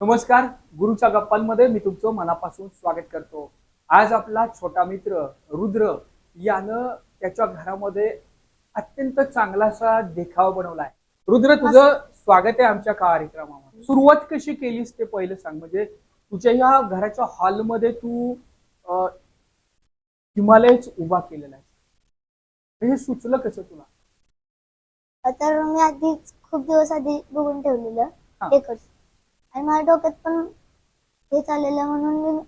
नमस्कार गुरुच्या गप्पांमध्ये मी तुमचं मनापासून स्वागत करतो. आज आपला छोटा मित्र रुद्र यानं त्याच्या घरामध्ये अत्यंत चांगलासा देखावा बनवलाय. रुद्र तुझं स्वागत आहे आमच्या कार्यक्रमामध्ये. सुरुवात कशी केलीस ते पहिलं सांग. म्हणजे तुझ्या ह्या घराच्या हॉलमध्ये तू हिमालयच उभा केलेला आहे हे सुचलं कसं तुला? तर मी आधीच खूप दिवस आधी बघून ठेवलेलं. आणि माझ्या डोक्यात पण हे चाललेलं म्हणून मी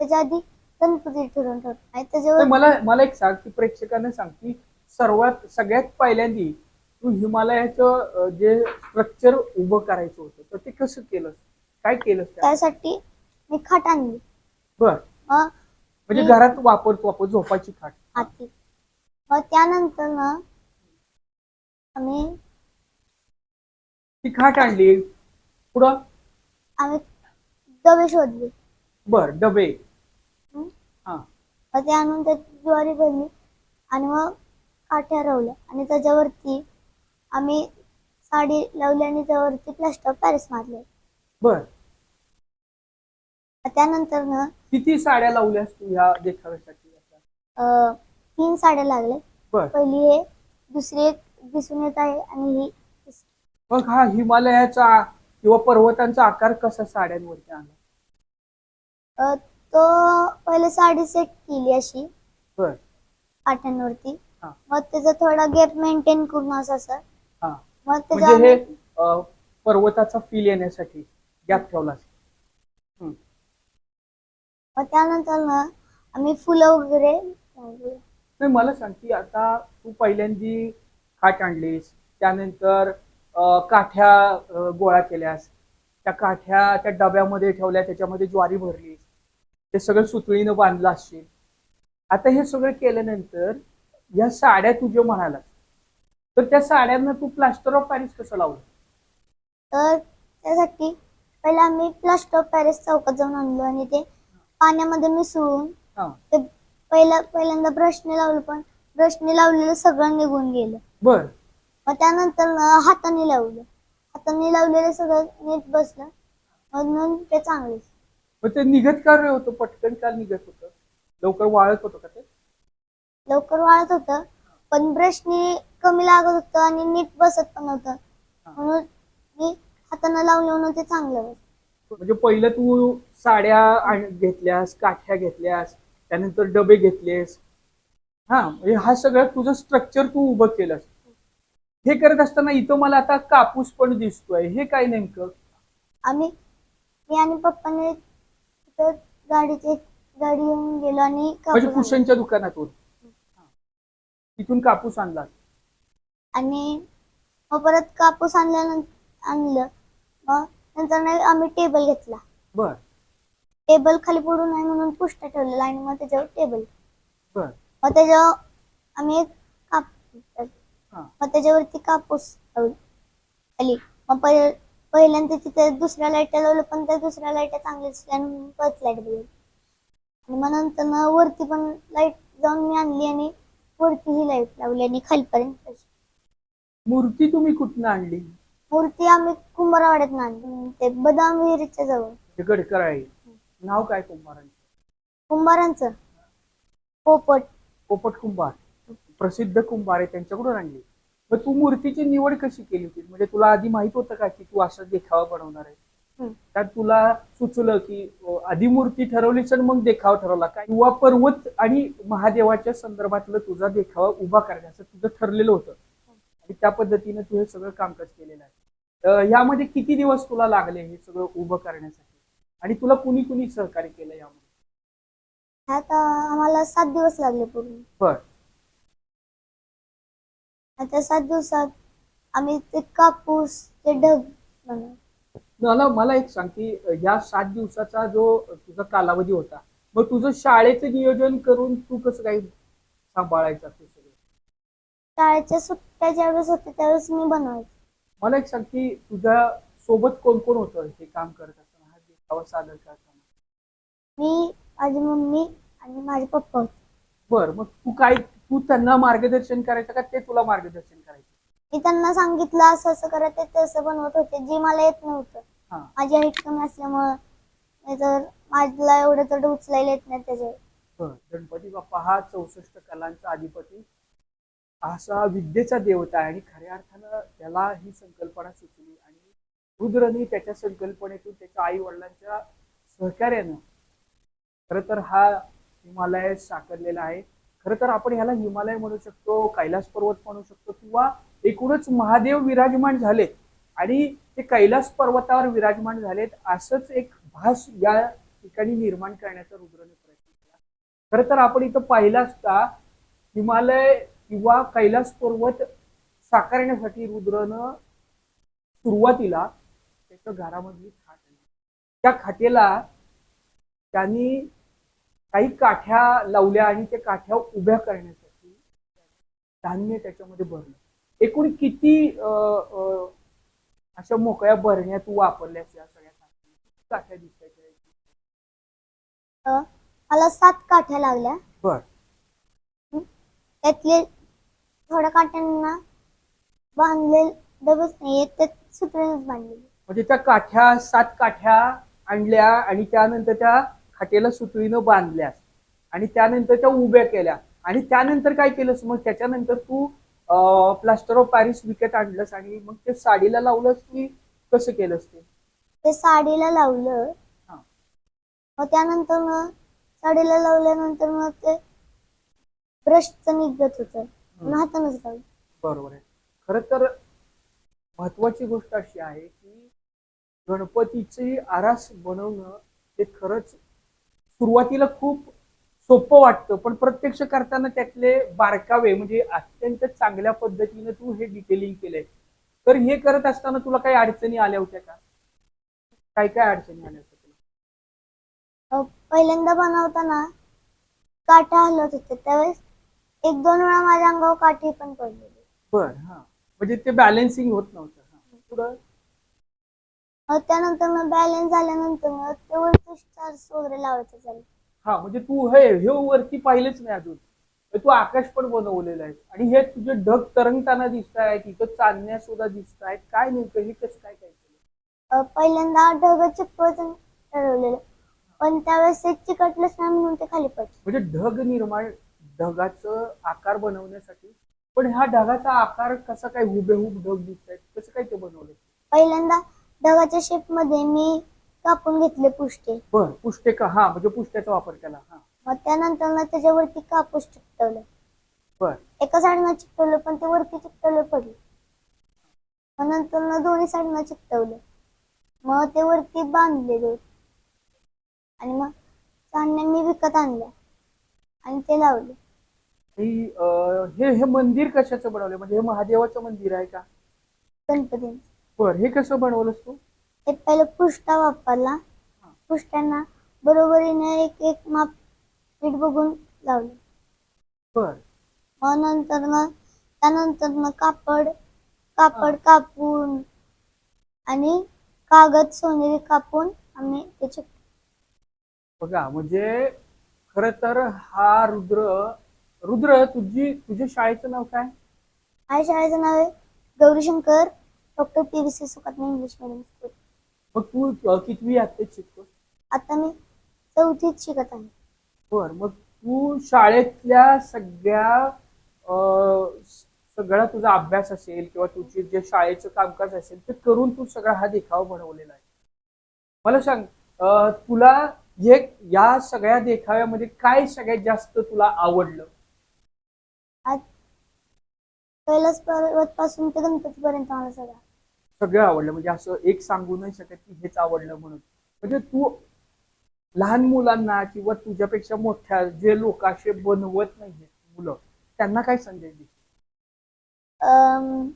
त्याच्या आधी गणपती ठरवून ठेवलं. आणि तर त्याच्यावर मला मला एक सांग की प्रेक्षकांना सांग की सर्वात सगळ्यात पहिल्यांदी तू हिमालयाचं अं, जे स्ट्रक्चर उभं करायचं होतं तर ते कसं केलं काय केलं त्यासाठी मी खाट आणली. बर. मग म्हणजे मी- घरात वापरतो आपण झोपाची खाट. हाती. मग त्यानंतर ना आम्ही ती खाट आणली. पुढं? आम्ही डबे शोधले. बर डबे. हं? हा. मग ते आणून त्यात ज्वारी भरली आणि मग काठ्या रवल्या आणि त्याच्यावरती आम्ही साडी लावली आणि त्यावरती प्लास्टर पॅरिस मारले. बर. त्यानंतर ना किती साड्या लावल्यास तू ह्या देखाव्यासाठी? अं, तीन साड्या लागल्या बर. पहिली हे दुसरी एक दिसून येत आहे आणि ही. मग हा हिमालयाचा किंवा पर्वतांचा आकार कसा साड्यांवरती आणला अं, तो पहिले साडी सेट केली अशी. बर. हा. मग त्याचा थोडा गॅप मेंटेन करून असं असं. हा. मग म्हणजे हे अं, पर्वताचा फील येण्यासाठी गॅप ठेवलास हं. मग त्यानंतर ना आम्ही फुलं वगैरे लावली. नाही मला सांग की आता तू पहिल्यांदी खाट आणलीस त्यानंतर काठ्या गोळा केल्यास त्या काठ्या त्या डब्यामध्ये ठेवल्या त्याच्यामध्ये ज्वारी भरलीस ते सगळं सुतळीनं बांधलं असशील. आता हे सगळं केल्यानंतर या साड्या तू जे म्हणालास तर त्या साड्यांना तू प्लास्टर ऑफ पॅरिस कसं लावलं तर त्यासाठी पहिले आम्ही प्लास्टर ऑफ पॅरिस चौकात जाऊन आणलो आणि ते पाण्यामध्ये मिसळून हा. ते पहिला पहिल्यांदा ब्रशने लावलं पण ब्रशने लावलेलं सगळं निघून गेलं. बर. मग त्यानंतर हाताने लावलं. हाताने लावलेलं सगळं नीट बसलं. म्हणून ते चांगले मग ते निघत का रे होतं? पटकन का निघत होतं? लवकर वाळत होतं का ते? लवकर वाळत होतं पण ब्रशने कमी लागत होतं आणि नीट बसत पण होतं म्हणून मी हाताने लावलं म्हणून ते चांगलं बसलं म्हणजे पहिलं तू साड्या घेतल्यास काठ्या घेतल्यास त्यानंतर डबे घेतलेस. हा म्हणजे हा सगळं तुझं स्ट्रक्चर तू उभं केलंस. हे करत असताना इथं मला आता कापूस पण दिसतोय. हे काय नेमकं? आम्ही मी आणि पप्पाने तिथं गाडीचे गाडी घेऊन गेलो आणि म्हणजे कापूस आणला. कुशनच्या दुकानातून. तिथून कापूस आणला. आणि मग परत कापूस आणल्यानंतर आणलं. मग नंतर नाही आम्ही टेबल घेतला. बर. टेबल खाली पडू नये म्हणून पुष्ट ठेवलेला आणि मग त्याच्यावर टेबल. बर. मग त्याच्यावर आम्ही एक काप मग त्याच्यावरती कापूस खाली. मग पहि- पहिल्यांदा तिथे दुसऱ्या लाईटला लावलं पण त्या दुसऱ्या लाईटा चांगल्या दिसल्या आणि परत लाइट बघितली आणि मग नंतर ना वरती पण लाइट जाऊन मी आणली आणि वरती ही लाइट लावली आणि खालीपर्यंत. मूर्ती तुम्ही कुठनं आणली? मूर्ती आम्ही कुंभारवाड्यात आणली. ते बदाम विहिरीच्या जवळ. ते गडकर आहे नाव काय कुंभारांचं? कुंभारांचं. पोपट. पोपट कुंभार. प्रसिद्ध कुंभार आहे त्यांच्याकडून आणली. मग तू मूर्तीची निवड कशी केली होती? म्हणजे तुला आधी माहीत होतं का की तू असं देखावा बनवणार आहे. त्यात तुला सुचलं की आधी मूर्ती ठरवलीच आणि मग देखावा ठरवला. काय किंवा पर्वत आणि महादेवाच्या संदर्भातलं तुझा देखावा उभा करण्याचं तुझं ठरलेलं होतं. आणि त्या पद्धतीने तू हे सगळं कामकाज केलेलं आहे. यामध्ये किती दिवस तुला लागले हे सगळं उभं करण्यासाठी? आणि तुला कुणी कुणी सहकार्य केलं यामध्ये? आम्हाला सात दिवस लागले पूर्ण. बर. आणि त्या सात दिवसात आम्ही ते कापूस ते ढग मला मला एक सांग की या सात दिवसाचा जो तुझा कालावधी होता मग तुझं शाळेचं नियोजन करून तू कसं काही सांभाळायचं ते सगळं? शाळेच्या सुट्ट्या ज्यावेळेस होते त्यावेळेस मी बनवायचे. मला एक सांग की तुझ्या सोबत कोण कोण होतं हे काम करत असताना? हा देखावा सादर करताना मी माझी मम्मी आणि माझे पप्पा होते. बर मग तू काय तू त्यांना मार्गदर्शन करायचं का ते तुला मार्गदर्शन करायचं? मी त्यांना सांगितलं असं असं करत ते तसं बनवत होते जे मला येत नव्हतं. हा. माझी हाईट कमी असल्यामुळं नाहीतर माझ्याला एवढं तर उचलायला येत नाही त्याचे बर गणपती बाप्पा हा चौसष्ट कलांचा अधिपती असा विद्येचा देवता आहे आणि खऱ्या अर्थानं त्याला ही संकल्पना सुचली आणि रुद्रनी त्याच्या संकल्पनेतून त्याच्या आई वडिलांच्या सहकार्यानं खर तर हा हिमालय साकारलेला आहे. खर तर आपण ह्याला हिमालय म्हणू शकतो कैलास पर्वत म्हणू शकतो किंवा एकूणच महादेव विराजमान झाले आणि ते कैलास पर्वतावर विराजमान झालेत असंच एक भास या ठिकाणी निर्माण करण्याचा रुद्रने प्रयत्न केला. खर तर आपण इथं पाहिलं असता हिमालय किंवा कैलास पर्वत साकारण्यासाठी रुद्रनं सुरुवातीला त्याच्या घरामधली खाट त्या खाटेला त्यांनी काही काठ्या लावल्या आणि त्या काठ्या उभ्या करण्यासाठी धान्य त्याच्यामध्ये भरलं. एकूण किती अशा मोकळ्या भरण्या तू वापरल्यास या सगळ्या काठ्या दिसतात मला सात काठ्या लागल्या बर. त्यातले थोड्या काठ्यांना बांधले डबच नाही त्यात सुत्रेनच बांधलेली. म्हणजे त्या काठ्या सात काठ्या आणल्या आणि त्यानंतर त्या खाटेला सुतळीनं बांधल्यास आणि त्यानंतर त्या उभ्या केल्या. आणि त्यानंतर काय केलंस मग त्याच्यानंतर तू प्लास्टर ऑफ पॅरिस विकत आणलंस आणि मग ते साडीला लावलंस की कसं केलंस ते? ते साडीला लावलं. हा. मग त्यानंतर मग साडीला लावल्यानंतर मग ते ब्रशचं निघत होतं. हातानच लावलं बरोबर आहे. खर तर महत्वाची गोष्ट अशी आहे की गणपतीची आरास बनवणं हे खरंच सुरुवातीला खूप सोपं वाटतं पण प्रत्यक्ष करताना त्यातले बारकावे म्हणजे अत्यंत चांगल्या पद्धतीने तू हे डिटेलिंग केलंय. तर हे करत असताना तुला काही अडचणी आल्या होत्या का? काय काय अडचणी आल्या होत्या तुला? पहिल्यांदा बनवताना काठ्या हलत होते. त्यावेळेस एक दोन वेळा माझ्या अंगावर काठी पण पडलेली. बर हा. म्हणजे ते बॅलन्सिंग होत नव्हतं. पुढं? त्यानंतर मग बॅलन्स झाल्यानंतर मग ते वरती स्टार्स वगैरे लावायचं चालू हा म्हणजे तू हे हे वरती पाहिलेच नाही अजून. हे तू आकाश पण बनवलेलं आहे आणि हे तुझे ढग तरंगताना दिसत आहेत इथं चांदण्या सुद्धा दिसत आहेत काय नेमकं हे कसं काय काय केलं? पहिल्यांदा ढग चिकटवायचं ठरवलेलं. पण त्यावेळेस ते चिकटलंच नाही म्हणून ते खाली पडलं. म्हणजे ढग निर्माण ढगाचं आकार बनवण्यासाठी. पण ह्या ढगाचा आकार कसा काय हुबेहूब ढग दिसत आहेत कसं काय ते बनवलं पहिल्यांदा ढगाच्या शेपमध्ये मी कापून घेतले पुष्टे. बर पुष्टे का? हा म्हणजे पुष्ट्याचा वापर केला हा. मग त्यानंतर ना त्याच्यावरती कापूस चिकटवलं. बर. एका साईडनं चिकटवलं पण ते वरती चिकटवलं पडलं. मग नंतर ना दोन्ही साईडनं चिकटवलं. मग ते वरती बांधले दोन आणि मग चांदण्या मी विकत आणल्या आणि ते लावले. अं, हे हे मंदिर कशाचं बनवलं म्हणजे हे महादेवाचं मंदिर आहे का? गणपतींचं. बर हे कसं बनवलंस तू? पहिलं पुष्टा वापरला. पुष्ट्यांना बरोबरीने एक एक माप नीट बघून लावलं. बर. मग नंतर मग त्यानंतर मग कापड कापड कापून आणि कागद सोनेरी कापून आम्ही त्याचे बघा म्हणजे खर तर हा रुद्र रुद्र तुझी तुझ्या शाळेचं नाव काय? माझ्या शाळेचं नाव आहे Gaurishankar doctor P V C Sukatma English medium school मग तू अं, कितवी आत्तेच शिकतो आता मी चौथीत शिकत आहे. बर मग तू शाळेतल्या सगळ्या अं, सगळा तुझा अभ्यास असेल किंवा तुझे जे शाळेचं कामकाज असेल ते करून तू सगळा हा देखावा बनवलेला आहे. मला सांग अं, तुला हे या सगळ्या देखाव्यामध्ये काय सगळ्यात जास्त तुला आवडलं? आज कैलास पर्वत पासून ते गणपतीपर्यंत मला सगळं. सगळं आवडलं. म्हणजे असं एक सांगू नाही शकत की हेच आवडलं म्हणून. म्हणजे तू लहान मुलांना किंवा तुझ्यापेक्षा मोठ्या जे लोक असे बनवत नाहीये मुलं त्यांना काय संदेश दे अम,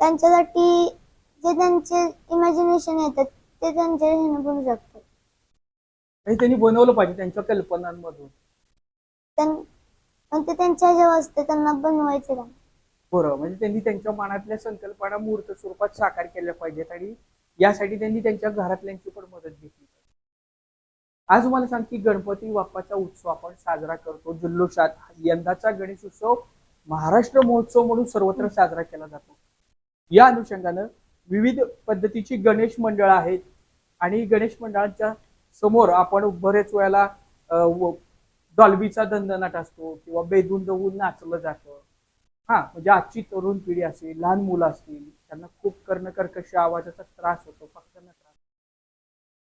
त्यांच्यासाठी जे त्यांचे इमॅजिनेशन येतात ते त्यांच्या ह्याने बनू शकतात. हे त्यांनी बनवलं पाहिजे त्यांच्या कल्पनांमधून. त्यां- पण ते त्यांच्या ह्याच्यावर असते त्यांना बनवायचे का बरं म्हणजे त्यांनी त्यांच्या मनातल्या संकल्पना मूर्त स्वरूपात साकार केल्या पाहिजेत आणि यासाठी त्यांनी त्यांच्या घरातल्यांची पण मदत घेतली आज मला सांग की गणपती बाप्पाचा उत्सव आपण साजरा करतो. जल्लोषात यंदाचा गणेश उत्सव महाराष्ट्र महोत्सव म्हणून सर्वत्र साजरा केला जातो. या अनुषंगानं विविध पद्धतीची गणेश मंडळ आहेत आणि गणेश मंडळांच्या समोर आपण बरेच वेळेला डॉल्बीचा दंदनाट असतो किंवा बेदून दवून नाचलं जातं. हा म्हणजे आजची तरुण पिढी असेल लहान मुलं असतील त्यांना खूप कर्णकर्कश आवाजाचा त्रास होतो पक्ष्यांना त्रास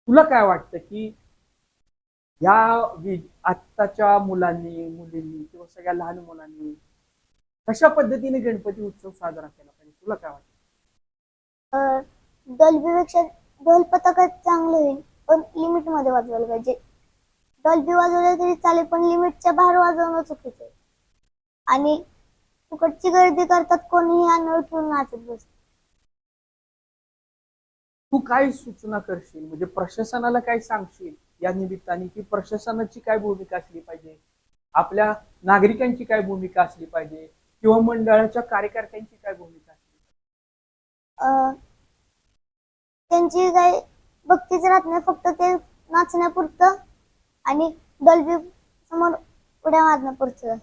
तुला काय वाटतं की या आत्ताच्या मुलांनी मुलींनी किंवा सगळ्या लहान मुलांनी कशा पद्धतीने गणपती उत्सव साजरा केला पाहिजे? तुला काय वाटतं? डॉल्बीपेक्षा ढोल पथकात चांगलं होईल पण लिमिटमध्ये वाजवायला पाहिजे. डॉल्बी वाजवलं तरी चालेल पण लिमिटच्या बाहेर वाजवणं चुकीचं आहे. आणि फुकटची गर्दी करतात कोणीही अनोळखी नाचत बसत तू काय सूचना करशील? म्हणजे प्रशासनाला काय सांगशील या निमित्ताने की प्रशासनाची काय भूमिका असली पाहिजे? आपल्या नागरिकांची काय भूमिका असली पाहिजे? किंवा मंडळाच्या कार्यकर्त्यांची काय भूमिका असली अं, त्यांची काय भक्तीच राहत नाही फक्त ते नाचण्यापुरतं आणि डॉल्बी समोर उड्या मारण्यापुरतं.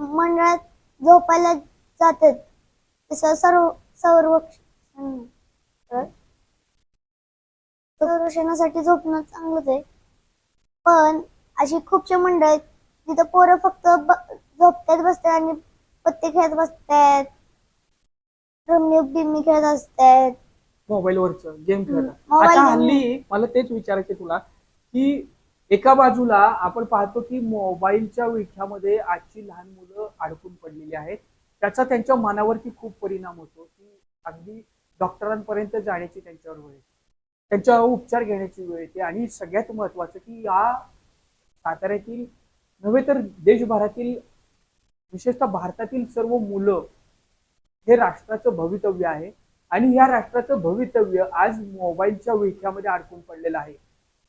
मंडळात झोपायला जातात. तसं सर्व संरक्षण संरक्षणासाठी झोपणं चांगलंच आहे. पण अशी खूपशे मंडळ आहेत जिथं पोरं फक्त झोपतात बसतात आणि पत्ते खेळत बसतात रम्य बिम्मी खेळत असतात मोबाईलवरच गेम हम्म, खेळतात मोबाईल आता. हल्ली मला तेच विचारायचे तुला की एका बाजूला आपण पाहतो की मोबाईलच्या विळख्यामध्ये आजची लहान मुलं अडकून पडलेली आहेत. त्याचा त्यांच्या मनावरती खूप परिणाम होतो की अगदी डॉक्टरांपर्यंत जाण्याची त्यांच्यावर वेळ येते. त्यांच्यावर उपचार घेण्याची वेळ येते. आणि सगळ्यात महत्वाचं की या साताऱ्यातील नव्हे तर देशभरातील विशेषतः भारतातील सर्व मुलं हे राष्ट्राचं भवितव्य आहे. आणि या राष्ट्राचं भवितव्य आज मोबाईलच्या विळख्यामध्ये अडकून पडलेलं आहे.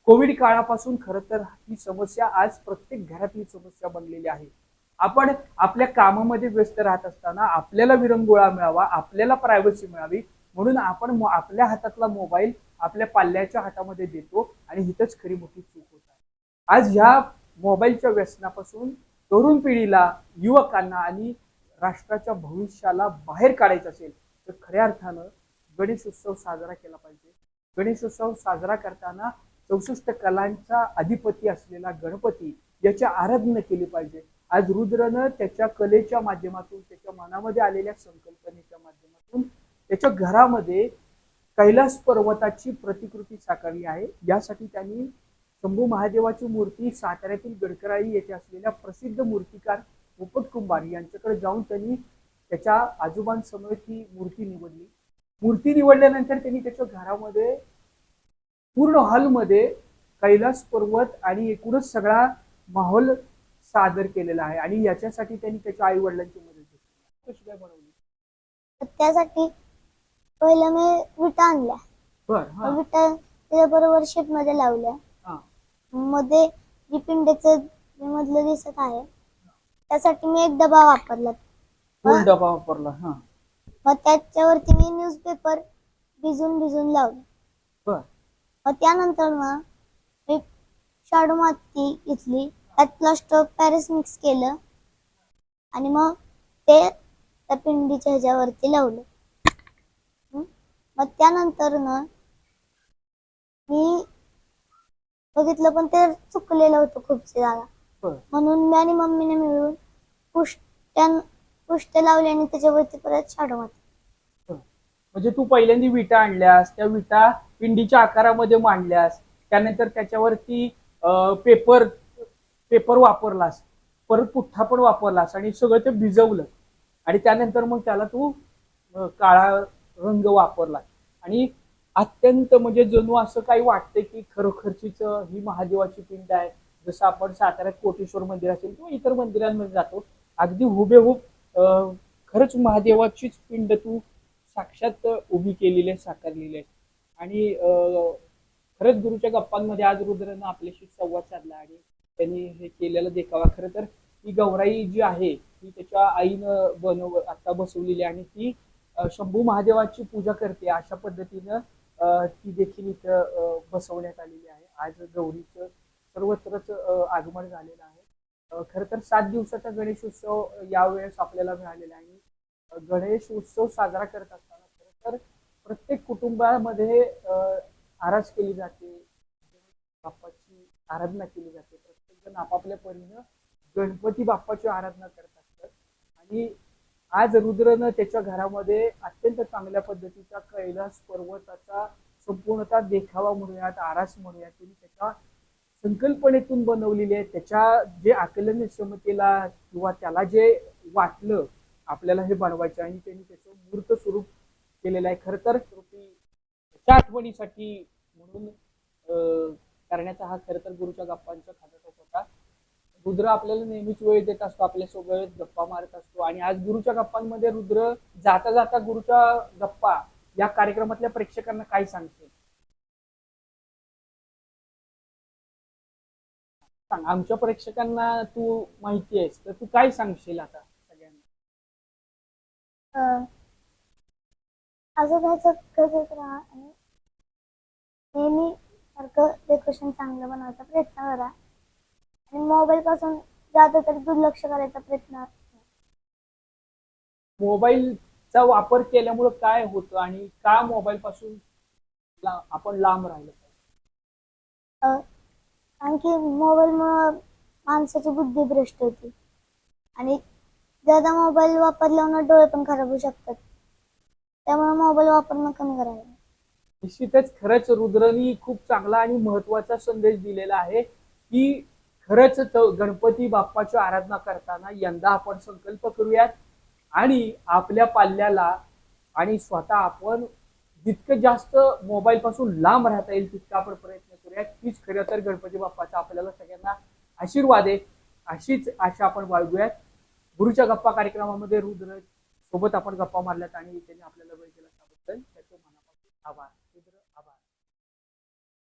कोविड काळापासून खरं तर ही समस्या आज प्रत्येक घरातली समस्या बनलेली आहे. आपण आपल्या कामामध्ये व्यस्त राहत असताना आपल्याला विरंगुळा मिळावा आपल्याला प्रायव्हसी मिळावी म्हणून आपण आपल्या हातातला मोबाईल आपल्या पाल्याच्या हातामध्ये देतो आणि हिथंच खरी मोठी चूक होत आहे. आज ह्या मोबाईलच्या व्यसनापासून तरुण पिढीला युवकांना आणि राष्ट्राच्या भविष्याला बाहेर काढायचं असेल तर खऱ्या अर्थानं गणेश उत्सव साजरा केला पाहिजे. गणेशोत्सव साजरा करताना चौसष्ट कलांचा अधिपती असलेला गणपती याची आराधना केली पाहिजे. आज रुद्रनं त्याच्या कलेच्या माध्यमातून त्याच्या मनामध्ये आलेल्या संकल्पनेच्या माध्यमातून त्याच्या घरामध्ये कैलास पर्वताची प्रतिकृती साकारली आहे. यासाठी त्यांनी शंभू महादेवाची मूर्ती साताऱ्यातील गडकराई येथे असलेल्या प्रसिद्ध मूर्तिकार पोपट कुंभार यांच्याकडे जाऊन त्यांनी त्याच्या आजोबांसमोर ही मूर्ती निवडली. मूर्ती निवडल्यानंतर त्यांनी त्याच्या घरामध्ये पूर्ण हॉलमध्ये कैलास पर्वत आणि एकूणच सगळा माहोल सादर केलेला आहे. आणि याच्यासाठी त्यांनी त्याच्या आई वडिलांची मदत घेतली. कशी काय बनवली. त्यासाठी पहिलं मी विटा आणल्या. बर हा. विटा त्याच्याबरोबर शेपमध्ये लावल्या. हा. मध्ये जी पिंडीचं मधलं दिसत आहे त्यासाठी मी एक डबा वापरला. डबा वापरला? हा. मग त्याच्यावरती मी न्यूजपेपर भिजून भिजून लावलं. बर. मग त्यानंतर मग मी शाडू माती घेतली. त्यात प्लास्टर ऑफ पॅरिस मिक्स केलं. आणि मग ते त्या पिंडीच्या ह्याच्यावरती लावलं? मग त्यानंतर ना मी बघितलं पण ते चुकलेलं होतं खूपशी जागा म्हणून मी आणि मम्मीने मिळून पुष्ट्या पुष्ट्या लावले आणि त्याच्यावरती परत शाडू माती. म्हणजे तू पहिल्यांदा विटा आणल्यास त्या विटा पिंडीच्या आकारामध्ये मांडल्यास त्यानंतर त्याच्यावरती पेपर पेपर वापरलास परत पुठ्ठा पण वापरलास आणि सगळं ते भिजवलं. आणि त्यानंतर मग त्याला तू काळा रंग वापरला आणि अत्यंत म्हणजे जणू असं काही वाटतंय की खरोखरचीच ही महादेवाची पिंड आहे. जसं आपण साताऱ्यात कोटेश्वर मंदिर असेल किंवा इतर मंदिरांमध्ये जातो अगदी हुबेहूब खरंच महादेवाचीच पिंड तू साक्षात उभी केलेली आहे साकारलेली आहे. आणि खरंच गुरुच्या गप्पांमध्ये आज रुद्रनं आपल्याशी संवाद साधला आणि त्यांनी हे केलेलं देखावा. खरं तर ही गौराई जी आहे ती त्याच्या आईनं बनव आता बसवलेली आहे आणि ती शंभू महादेवाची पूजा करते. अशा पद्धतीनं ती देखील इथं बसवण्यात आलेली आहे. आज गौरीचं सर्वत्रच आगमन झालेलं आहे. खरं तर सात दिवसाचा गणेश उत्सव यावेळेस आपल्याला मिळालेला आहे. आणि गणेश उत्सव साजरा करत असताना खरं तर प्रत्येक कुटुंबामध्ये आराज आरास केली जाते. बाप्पाची आराधना केली जाते. प्रत्येक जण आपापल्या परीनं गणपती बाप्पाची आराधना करत असतात. आणि आज रुद्रनं त्याच्या घरामध्ये अत्यंत चांगल्या पद्धतीचा कैलास पर्वताचा संपूर्णतः देखावा म्हणूयात आरास म्हणूयात. त्यांनी त्याच्या संकल्पनेतून बनवलेली आहे. त्याच्या जे आकलन क्षमतेला किंवा त्याला जे वाटलं आपल्याला हे बनवायचं आणि त्यांनी त्याचं मूर्त स्वरूप केलेलं आहे. खर तर स्वरूपी आठवणीसाठी म्हणून करण्याचा हा खरं तर गुरुच्या गप्पांचा खाटाटोप होता. रुद्र आपल्याला नेहमीच वेळ देत असतो आपल्यासोबत गप्पा मारत असतो. आणि आज गुरुच्या गप्पांमध्ये रुद्र जाता जाता गुरुच्या गप्पा या कार्यक्रमातल्या प्रेक्षकांना काय सांगते? सांग. आमच्या प्रेक्षकांना तू माहिती आहेस तर तू काय सांगशील आता सगळ्यांना? राहायचं करत राहा आणि नेहमी सारखं डेकोरेशन चांगलं बनवायचा प्रयत्न करा. आणि मोबाईल पासून जाता तरी दुर्लक्ष करायचा प्रयत्न मोबाईलचा वापर केल्यामुळं काय होतं आणि का मोबाईल पासून ला- आपण लांब राहिलं? पाहिजे कारण की मोबाईलमुळं माणसाची बुद्धी भ्रष्ट होती. आणि ज्यादा मोबाईल वापरल्यावर डोळे पण खराब होऊ शकतात. त्यामुळे मोबाईल वापरणं कमी करायला निश्चितच खरंच रुद्रनी खूप चांगला आणि महत्त्वाचा संदेश दिलेला आहे की खरंच गणपती बाप्पाची आराधना करताना यंदा आपण संकल्प करूयात आणि आपल्या पाल्याला आणि स्वतः आपण जितकं जास्त मोबाईल पासून लांब राहता येईल तितका आपण प्रयत्न करूयात. तीच खरं तर गणपती बाप्पाचा आपल्याला सगळ्यांना आशीर्वाद आहे. अशीच आशा आपण बाळगूयात. गुरुच्या गप्पा कार्यक्रमामध्ये रुद्र सोबत आपण गप्पा मारल्यात आणि त्यांनी आपल्याला वेळ दिला त्याबद्दल त्याचं मनापासून आभार.